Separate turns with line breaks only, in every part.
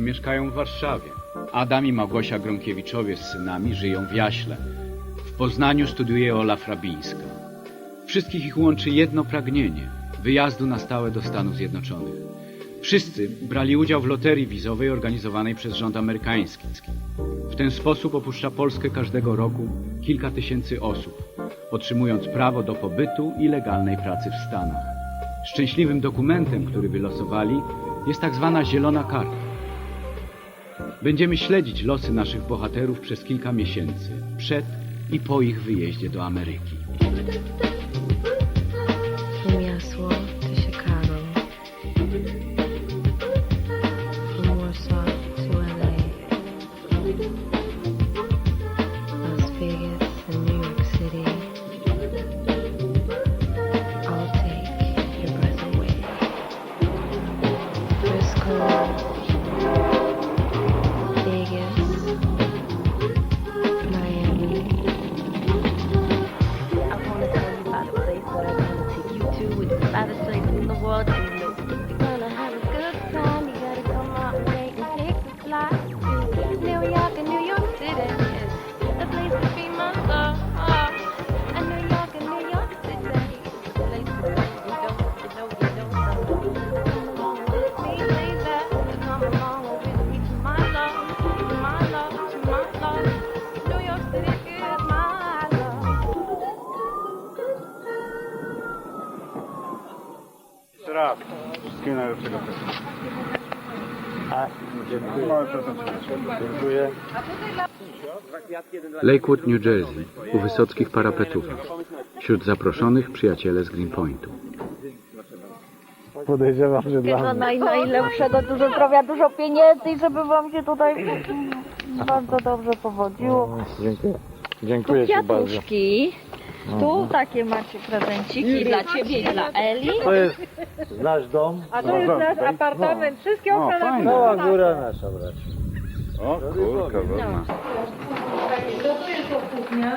mieszkają w Warszawie. Adam i Małgosia Gronkiewiczowie z synami żyją w Jaśle. W Poznaniu studiuje Ola Frabińska. Wszystkich ich łączy jedno pragnienie wyjazdu na stałe do Stanów Zjednoczonych. Wszyscy brali udział w loterii wizowej organizowanej przez rząd amerykański. W ten sposób opuszcza Polskę każdego roku kilka tysięcy osób, otrzymując prawo do pobytu i legalnej pracy w Stanach. Szczęśliwym dokumentem, który wylosowali, jest tak zwana zielona karta. Będziemy śledzić losy naszych bohaterów przez kilka miesięcy, przed i po ich wyjeździe do Ameryki.
From
Wszystkiego najlepszego. A, dziękuję. Mały prezent. Dziękuję.
Lakewood, New Jersey, u wysockich parapetów. Wśród zaproszonych przyjaciele z Greenpointu.
Podejrzewam, że dla mnie.
naj, najlepszego, dużo zdrowia, dużo pieniędzy i żeby wam się tutaj bardzo dobrze powodziło.
Dziękuję.
Tu
Dziękuję Ci bardzo.
kwiatuszki, tu takie macie prezenciki dla ciebie i dla Eli.
To jest nasz dom.
A to jest nasz apartament, wszystkie
No,
okna
fajnie. Cała góra nasza, bracie.
O kurka, wodna.
To kuchnia.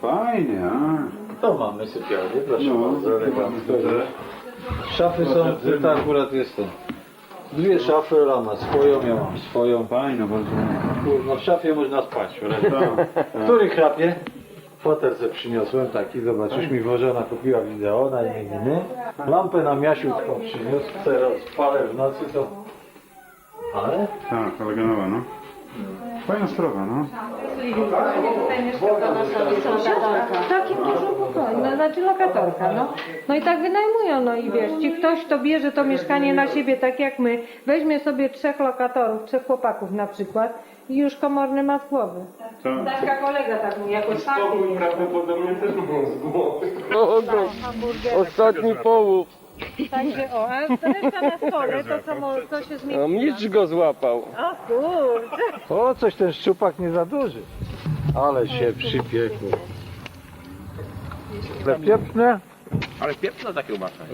Fajnie, a.
To mamy sypialnię, proszę
No,
bardzo, elegancko. Szafy są, to akurat jest to. Dwie szafy, ma swoją, ja mam swoją.
Fajno, bardzo.
Kurwa, w szafie można spać, prawda? Który chrapie? Fotel sobie przyniosłem taki, zobacz, już mi żona kupiła wideo na imieniny. Lampę na miasiutką przyniósł, teraz palę w nocy to... Ale?
Tak, oryginalna, no. Fajna sprawa, no.
W takim dużym pokoju, no, znaczy lokatorka, no. No i tak wynajmują, no i wiesz, ci ktoś to bierze to mieszkanie na siebie, tak jak my, weźmie sobie trzech lokatorów, trzech chłopaków na przykład i już komorny ma z głowy.
To,
Taka kolega tak mówi, jakoś fakty nie
Ostatni połów.
Także o, a reszta na stole, to co, mo- co się zmieni.
No micz go złapał.
O kurczę.
O, coś ten szczupak nie za duży. Ale się przypiekł. Ale pieprzne?
Ale pieprzna ta kiełbasa.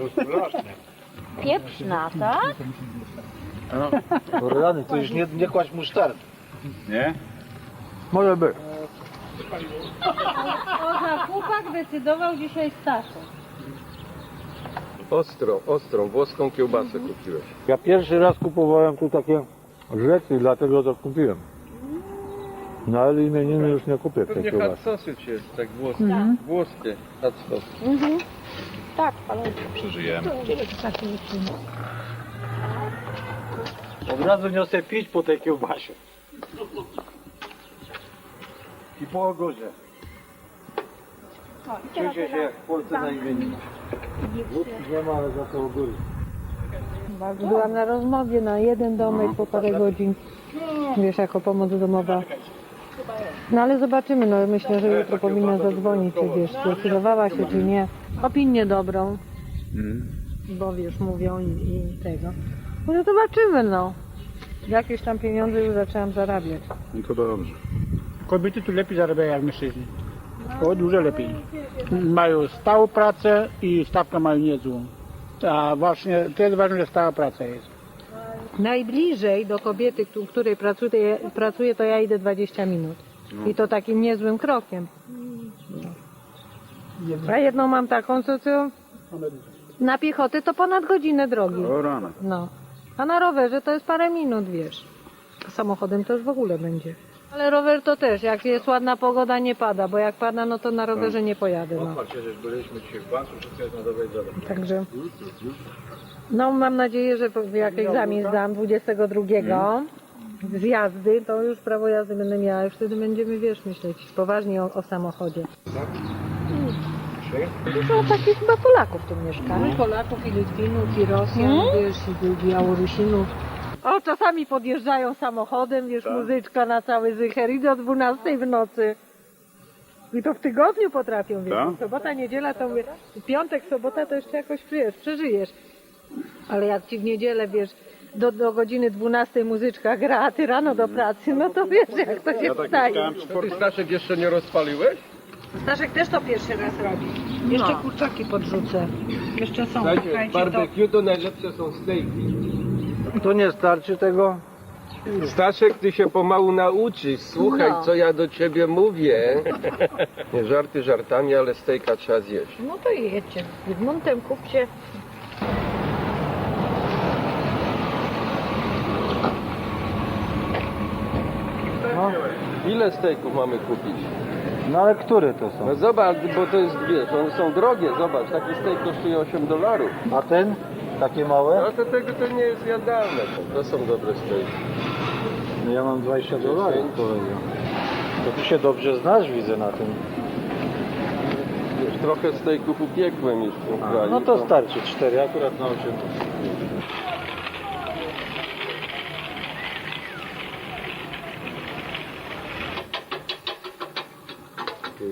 Pieprzna, tak?
Rany, to już nie, nie kładź musztardy.
nie?
Może być.
O, zakupach decydował dzisiaj Staszek.
Ostrą, ostrą, włoską kiełbasę kupiłeś.
Ja pierwszy raz kupowałem tu takie rzeczy, dlatego to kupiłem. No ale imieniny już nie kupię tej
Pewnie
kiełbasy.
hot sausage jest, tak włoskie. Włoskie hot sausage.
Tak, ale
Przeżyjemy.
Od razu niosę pić po tej kiełbasie. I po ogórze. Czujcie się jak w Polsce na imieniny. Wódki nie ma, ale za to ogóry.
Byłam na rozmowie na jeden domek po parę godzin, wiesz, jako pomoc domowa. No ale zobaczymy, no myślę, że jutro powinna zadzwonić, czy wiesz, zdecydowała się, czy nie. Opinię dobrą, bo wiesz, mówią i, i tego. No zobaczymy, no. Jakieś tam pieniądze już zaczęłam zarabiać.
No to dobrze.
Kobiety tu lepiej zarabiają jak mężczyźni. O, dużo lepiej. Mają stałą pracę i stawkę mają niezłą. A właśnie to jest ważne, że stała praca jest.
Najbliżej do kobiety, któ- której pracuję, pracuję, to ja idę 20 minut. I to takim niezłym krokiem. A jedną mam taką, co, co na piechotę to ponad godzinę drogi.
O.
No. A na rowerze to jest parę minut, wiesz. Samochodem to już w ogóle będzie. Ale rower to też, jak jest ładna pogoda, nie pada, bo jak pada, no to na rowerze nie pojadę. No.
Pochwal się, że byliśmy dzisiaj w banku, wszystko jest na dobrej drodze.
Także no mam nadzieję, że po- jak egzamin zdam 22 z jazdy, to już prawo jazdy będę miała, już wtedy będziemy, wiesz, myśleć poważnie o, o samochodzie. Dużo takich chyba Polaków tu mieszka. I Polaków, i Litwinów, i Rosjan, wiesz, i Białorusinów. O, czasami podjeżdżają samochodem, wiesz, muzyczka na cały zycher i do 12 w nocy. I to w tygodniu potrafią, wiesz.
Tak?
Sobota, niedziela to mówię, piątek, sobota to jeszcze jakoś przyjesz, przeżyjesz. Ale jak ci w niedzielę, wiesz, do, do godziny 12 muzyczka gra, a ty rano do pracy, no to wiesz, jak to się wstaje.
Ty Staszek jeszcze nie rozpaliłeś?
Staszek też to pierwszy raz robi. Jeszcze
No.
kurczaki podrzucę. Jeszcze są,
Słuchajcie, barbecue to najlepsze są stejki.
Tu nie starczy tego.
Staszek, ty się pomału nauczysz. Słuchaj,
No.
co ja do ciebie mówię. Nie żarty żartami, ale stejka trzeba zjeść.
No to jedźcie. Z Zygmuntem kupcie.
No,
Ile stejków mamy kupić?
no ale które to są?
No zobacz, bo to jest, wiesz, one są drogie, zobacz, taki stejk kosztuje 8 dolarów.
A ten? Takie małe?
No to tego to nie jest jadalne, to, są dobre stejki.
No ja mam 20 dolarów kolego. To ty się dobrze znasz, widzę na tym.
Wiesz, trochę stejków upiekłem już w
no to starczy, 4 akurat na 8.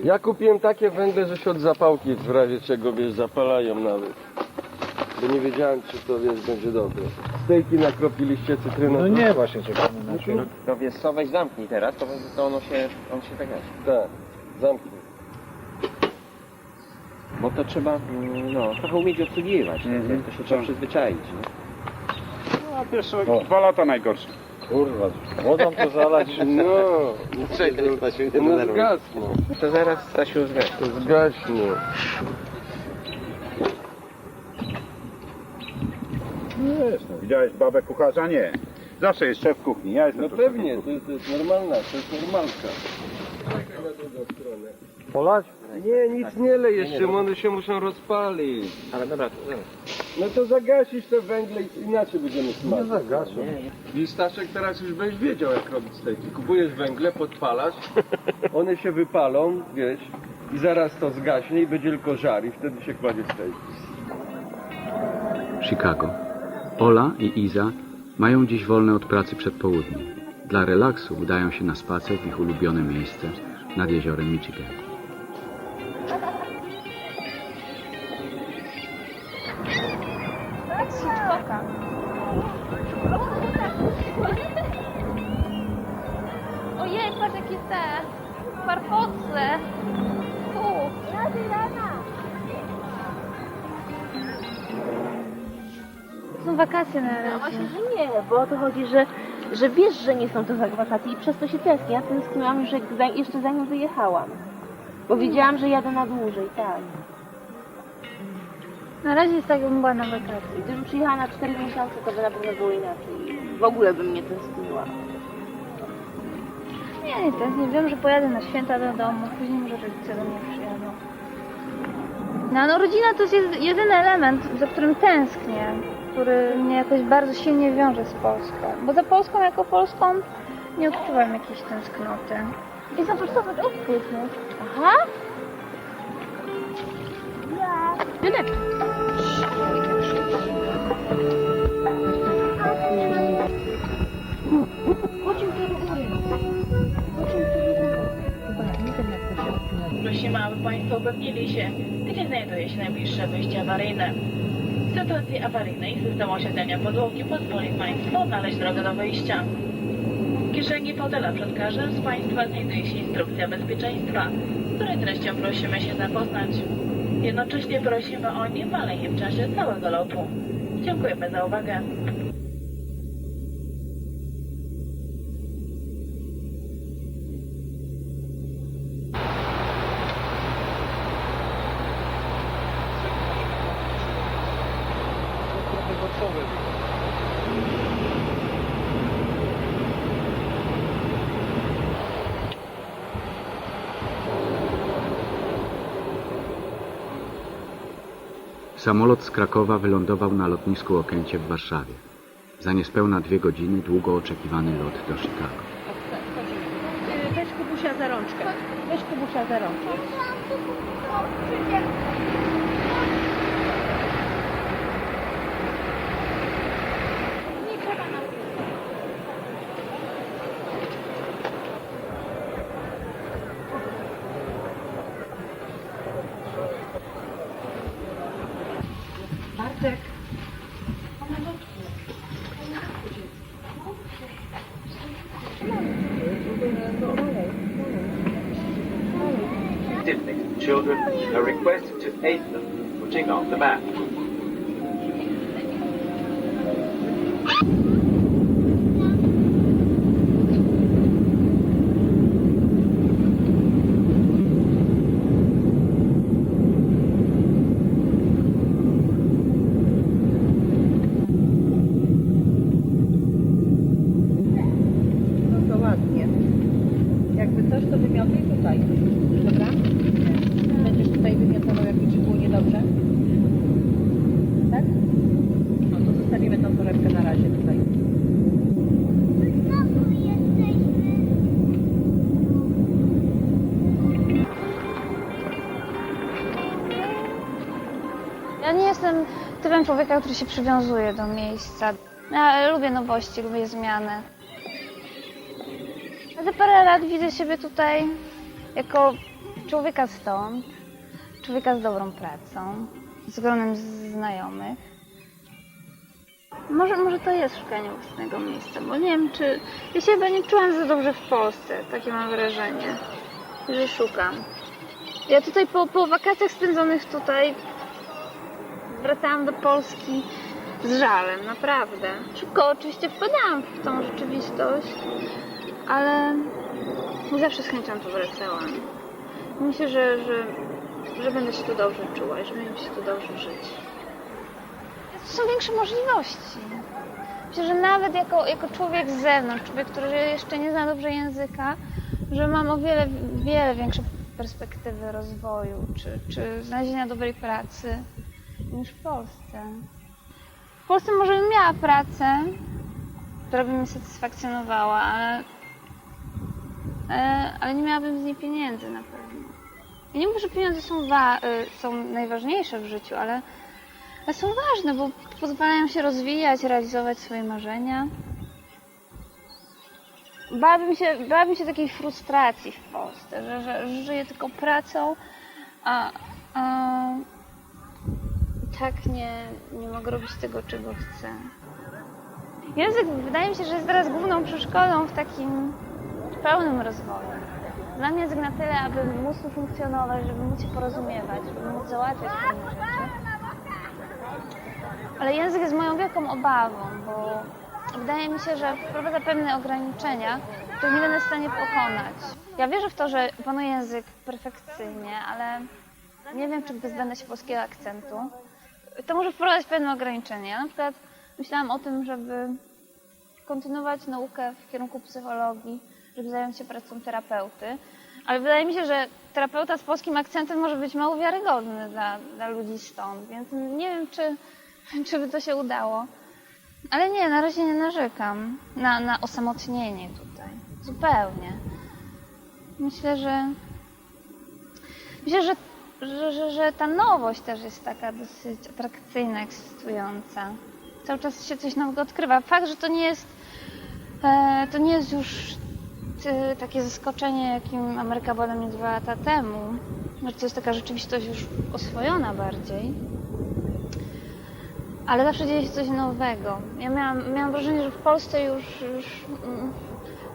Ja kupiłem takie węgle, że się od zapałki w razie czego, wiesz, zapalają nawet. Bo nie wiedziałem, czy to, wiesz, będzie dobre. Stejki nakropiliście cytryną?
No nie, właśnie czekamy na ciebie.
To wiesz co, weź zamknij teraz, to, to ono się, on się tak gasi.
Tak, zamknij.
Bo to trzeba, mm, no, trochę umieć obsługiwać, nie? to się trzeba przyzwyczaić, nie?
No, a pierwsze dwa lata najgorsze.
Kurwa, wodą to zalać.
No,
Czekaj, Stasiu, nie
no
denerwuj.
zgasną.
To zaraz, Stasiu, zgaś.
To zgaśnie.
Wiesz, no, widziałeś babę kucharza? Nie. Zawsze jest szef kuchni, ja jestem
No
tu szefem
pewnie, to
kuchni.
jest, to jest normalna, to jest normalka.
Polać?
Nie, nic nie lej jeszcze, bo one się muszą rozpalić.
Ale dobra, to zaraz.
No to zagasisz te węgle i inaczej będziemy
Nie
smażyć.
zagaszę.
I Staszek teraz już będziesz wiedział jak robić stejki. Kupujesz węgle, podpalasz, one się wypalą, wiesz, i zaraz to zgaśnie i będzie tylko żar i wtedy się kładzie stejki.
Chicago. Ola i Iza mają dziś wolne od pracy przed południem. Dla relaksu udają się na spacer w ich ulubione miejsce nad jeziorem Michigan.
Wakacje na razie.
Właśnie, że nie, bo o to chodzi, że, że wiesz, że nie są to za- wakacje i przez to się tęsknię. Ja tęskniłam już jak, za- jeszcze zanim wyjechałam. Bo wiedziałam, że jadę na dłużej, tak.
Na razie jest tak, jakbym była na wakacje.
Gdybym przyjechała na 4 miesiące, to by na pewno było inaczej. W ogóle bym nie tęskniła.
Nie, nie tęsknię. Wiem, że pojadę na święta do domu. Później może rodzice do mnie przyjadą. No, no rodzina to jest jed- jedyny element, za którym tęsknię. Który mnie jakoś bardzo silnie wiąże z Polską. Bo za Polską jako Polską nie odczuwam jakiejś tęsknoty.
I zobacz, zobacz, odpłytny. Aha. Ja. Tyle.
Prosimy, aby Państwo upewnili się, gdzie znajduje się najbliższe wyjście awaryjne. Sytuacji awaryjnej system osiedlenia podłogi pozwoli Państwu odnaleźć drogę do wyjścia. W kieszeni fotela przed każdym z Państwa znajduje się instrukcja bezpieczeństwa, której treścią prosimy się zapoznać. Jednocześnie prosimy o niewalenie w czasie całego lotu. Dziękujemy za uwagę.
Samolot z Krakowa wylądował na lotnisku Okęcie w Warszawie. Za niespełna dwie godziny długo oczekiwany lot do Chicago.
Weź Kubusia za rączkę. Weź Kubusia za rączkę.
Człowieka, który się przywiązuje do miejsca. Ja lubię nowości, lubię zmiany. Te parę lat widzę siebie tutaj jako człowieka stąd, człowieka z dobrą pracą, z gronem znajomych. Może, może to jest szukanie własnego miejsca, bo nie wiem, czy... Ja się chyba nie czułam za dobrze w Polsce, takie mam wrażenie, że szukam. Ja tutaj po, po wakacjach spędzonych tutaj wracałam do Polski z żalem, naprawdę. Szybko oczywiście wpadałam w tą rzeczywistość, ale zawsze z chęcią tu wracałam. Myślę, że, że, że będę się tu dobrze czuła i że będzie się tu dobrze żyć. Są większe możliwości. Myślę, że nawet jako, jako człowiek z zewnątrz, człowiek, który jeszcze nie zna dobrze języka, że mam o wiele, wiele większe perspektywy rozwoju, czy, czy znalezienia dobrej pracy niż w Polsce. W Polsce może bym miała pracę, która by mnie satysfakcjonowała, ale, ale, ale nie miałabym z niej pieniędzy na pewno. Ja nie mówię, że pieniądze są, wa- y, są najważniejsze w życiu, ale, ale są ważne, bo pozwalają się rozwijać, realizować swoje marzenia. Bałabym się, bałabym się takiej frustracji w Polsce, że, że, żyję tylko pracą, a, a tak nie, nie mogę robić tego, czego chcę. Język wydaje mi się, że jest teraz główną przeszkodą w takim pełnym rozwoju. Znam język na tyle, aby móc tu funkcjonować, żeby móc się porozumiewać, żeby móc załatwiać pewne rzeczy. Ale język jest moją wielką obawą, bo wydaje mi się, że wprowadza pewne ograniczenia, których nie będę w stanie pokonać. Ja wierzę w to, że panuję język perfekcyjnie, ale nie wiem, czy pozbędę się polskiego akcentu. To może wprowadzać pewne ograniczenia. Ja na przykład myślałam o tym, żeby kontynuować naukę w kierunku psychologii, żeby zająć się pracą terapeuty, ale wydaje mi się, że terapeuta z polskim akcentem może być mało wiarygodny dla, dla ludzi stąd, więc nie wiem, czy, czy by to się udało. Ale nie, na razie nie narzekam na, na osamotnienie tutaj. Zupełnie. Myślę, że myślę, że, że, że, że ta nowość też jest taka dosyć atrakcyjna, ekscytująca. Cały czas się coś nowego odkrywa. Fakt, że to nie jest e, to nie jest już e, takie zaskoczenie, jakim Ameryka była dla mnie dwa lata temu, że to jest taka rzeczywistość już oswojona bardziej. Ale zawsze dzieje się coś nowego. Ja miałam, miałam wrażenie, że w Polsce już, już mm,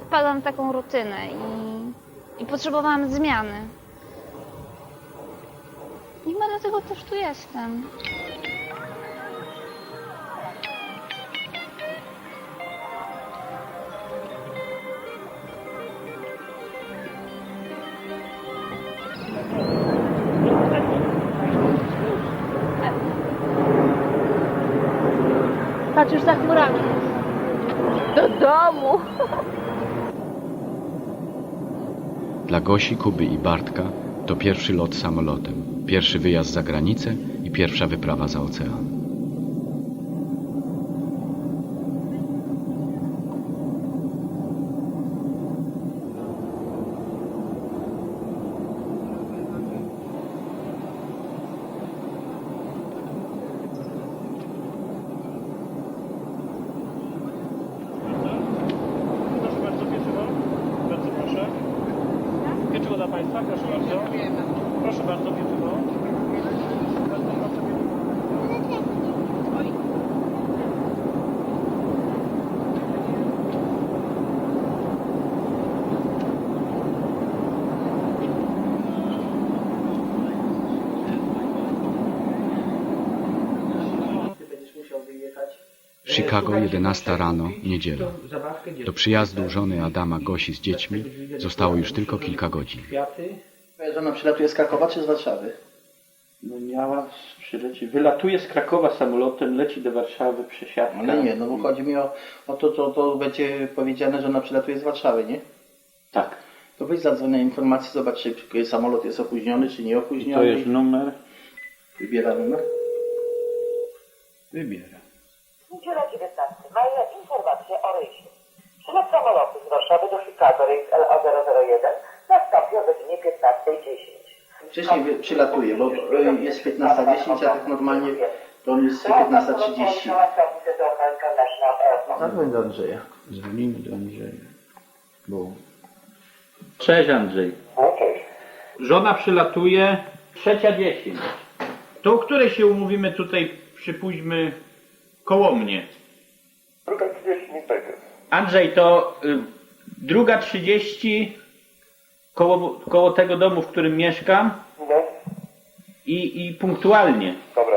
wpadłam w taką rutynę i, i potrzebowałam zmiany. Chyba dlatego też tu jestem.
Patrz, już za chmurami. Do domu.
Dla Gosi, Kuby i Bartka to pierwszy lot samolotem, pierwszy wyjazd za granicę i pierwsza wyprawa za ocean.
Proszę bardzo, pieczywo. Bardzo proszę. Pieczywo dla Państwa, proszę bardzo. Proszę bardzo, pieczywo. Bardzo proszę, pieczywo.
Chicago, 11 rano, niedziela. Do przyjazdu żony Adama Gosi z dziećmi zostało już tylko kilka godzin.
Twoja żona przylatuje z Krakowa czy z Warszawy?
No miała przylecieć. Wylatuje z Krakowa samolotem, leci do Warszawy, przesiadka.
Ale nie, no bo chodzi mi o, o to, to, to będzie powiedziane, że ona przylatuje z Warszawy, nie?
Tak.
To weź zadzwoń na informację, zobacz, czy samolot jest opóźniony, czy nie
I
opóźniony.
to jest numer.
Wybiera numer.
Wybiera.
Niedziela 19 maja informacje o rejsie. Przelot samolotu z Warszawy do Chicago, rejs LA001 nastąpi o godzinie 15.10.
Wcześniej wy- przylatuje, bo y, jest 15.10, a tak normalnie to on jest 15.30. Zadzwoń do Andrzeja.
Dzwonimy do Andrzeja. Bo... Cześć Andrzej. Żona przylatuje trzecia dziesięć. To o której się umówimy tutaj, przypuśćmy, koło mnie.
Druga 30 minut będzie.
Andrzej, to y, druga trzydzieści koło, koło tego domu, w którym mieszkam
No,
i, i punktualnie.
dobra.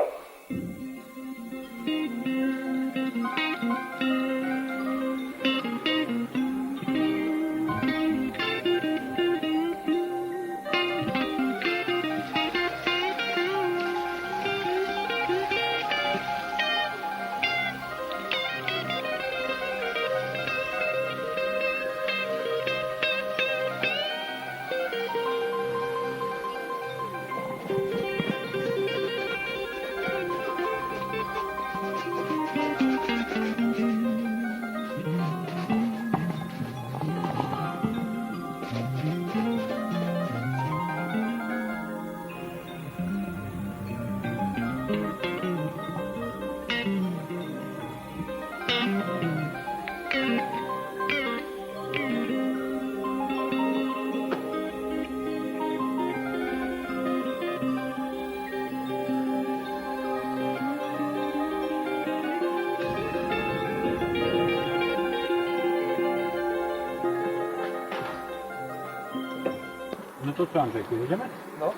No to co Andrzejku, jedziemy?
No.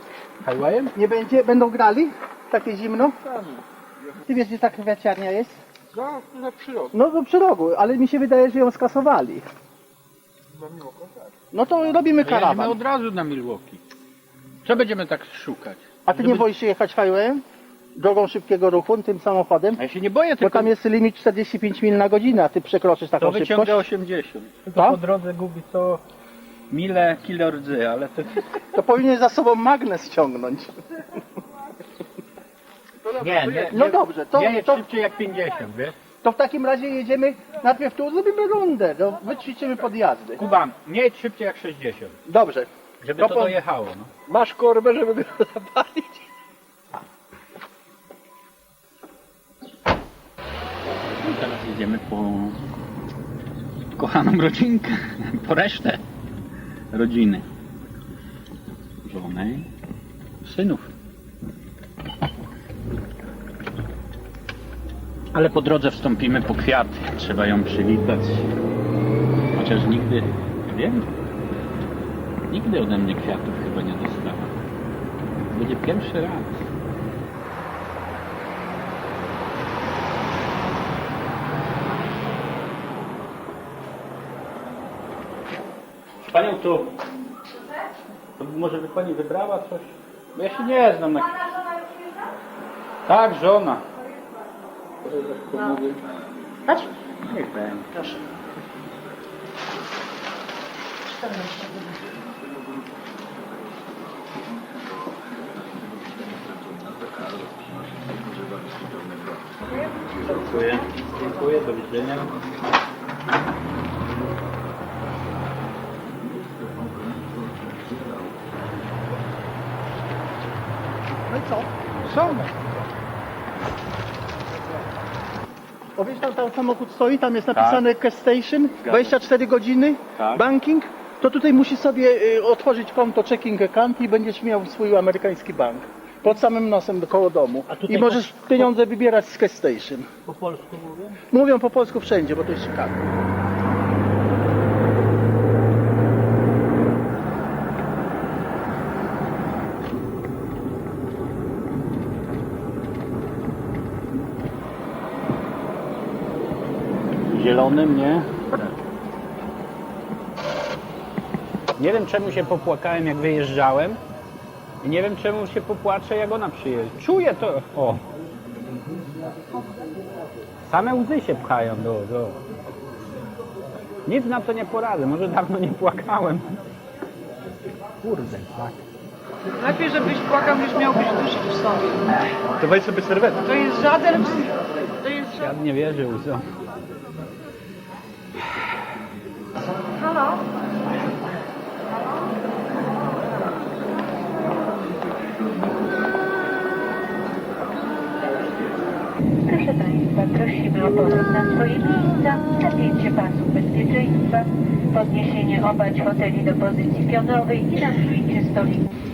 Highwayem?
Nie będzie, będą grali? Takie zimno? Ty wiesz, gdzie ta kwiaciarnia jest?
Za, za przyrok.
No do przy rogu, ale mi się wydaje, że ją skasowali. No to robimy
Jedziemy
karawan.
od razu na Milwaukee. Co będziemy tak szukać?
A ty nie
Żeby-
boisz się jechać highwayem? Drogą szybkiego ruchu, tym samochodem?
A ja się nie boję,
Bo
tylko
tam jest limit 45 mil na godzinę, a ty przekroczysz taką
to wyciąga
szybkość.
80. Tylko
Tak?
po drodze gubi to mile kilo rdzy, ale to...
To powinien za sobą magnes ciągnąć.
Nie, nie,
No dobrze, to,
nie jest
to,
szybciej jak 50, wiesz?
to w takim razie jedziemy najpierw tu, zrobimy rundę, no, wyćwiczymy podjazdy.
Kuba, nie jedź szybciej jak 60,
Dobrze.
żeby
To
to,
po-
dojechało, no.
Masz korbę, żeby go zapalić?
I teraz jedziemy po kochaną rodzinkę, po resztę rodziny. Żonę, synów. Ale po drodze wstąpimy po kwiaty. Trzeba ją przywitać. Chociaż nigdy, wiem, nigdy ode mnie kwiatów chyba nie dostała. Będzie pierwszy raz. Panią to, to może by pani wybrała coś? Bo ja się nie znam na... Tak, żona.
Patrz.
Niech będzie.
Proszę.
Dziękuję. Dziękuję, do widzenia.
No i co? Są. O wiesz, tam, tam samochód stoi, tam jest napisane cash station, 24 godziny,
Tak.
banking. To tutaj musisz sobie y, otworzyć konto checking account i będziesz miał swój amerykański bank. Pod samym nosem koło domu.
tutaj
I możesz
po-
pieniądze wybierać z cash station.
Po polsku mówię?
Mówią po polsku wszędzie, bo to jest Chicago.
Zielonym, nie? Nie wiem czemu się popłakałem jak wyjeżdżałem i nie wiem czemu się popłaczę jak ona przyjedzie. Czuję to. O. Same łzy się pchają do, do. Nic na to nie poradzę. Może dawno nie płakałem. Kurde, tak.
Lepiej, żebyś płakał, niż miałbyś duszę w sobie.
To weź sobie serwetę.
To jest żaden... To jest żaden...
Świat nie wierzy łzom.
Prosimy o powrót na swoje miejsca, napięcie pasów bezpieczeństwa, podniesienie oparć foteli do pozycji pionowej i nasunięcie stolików.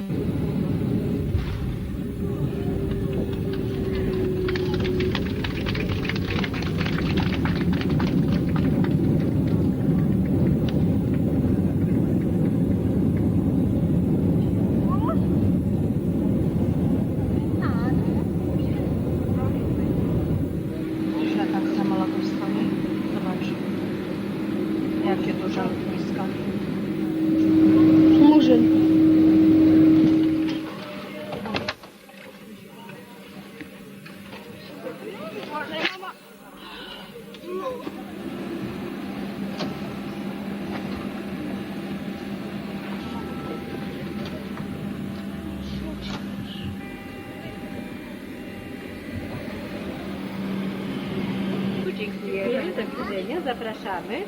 Do widzenia, zapraszamy.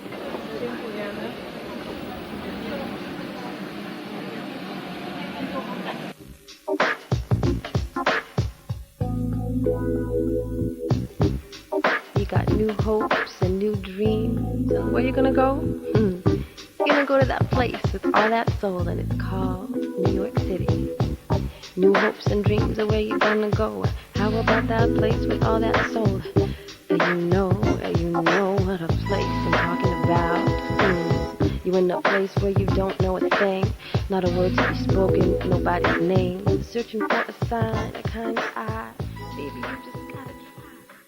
Dziękujemy.
You got new hopes and new dreams. And where you gonna go? Hmm. You're gonna go to that place with all that soul, and it's called New York City. New hopes and dreams are where you gonna go. How about that place with all that soul? Place where you don't know a thing, not a word to be spoken, nobody's name. Searching for a sign, a kind of eye. Baby, you just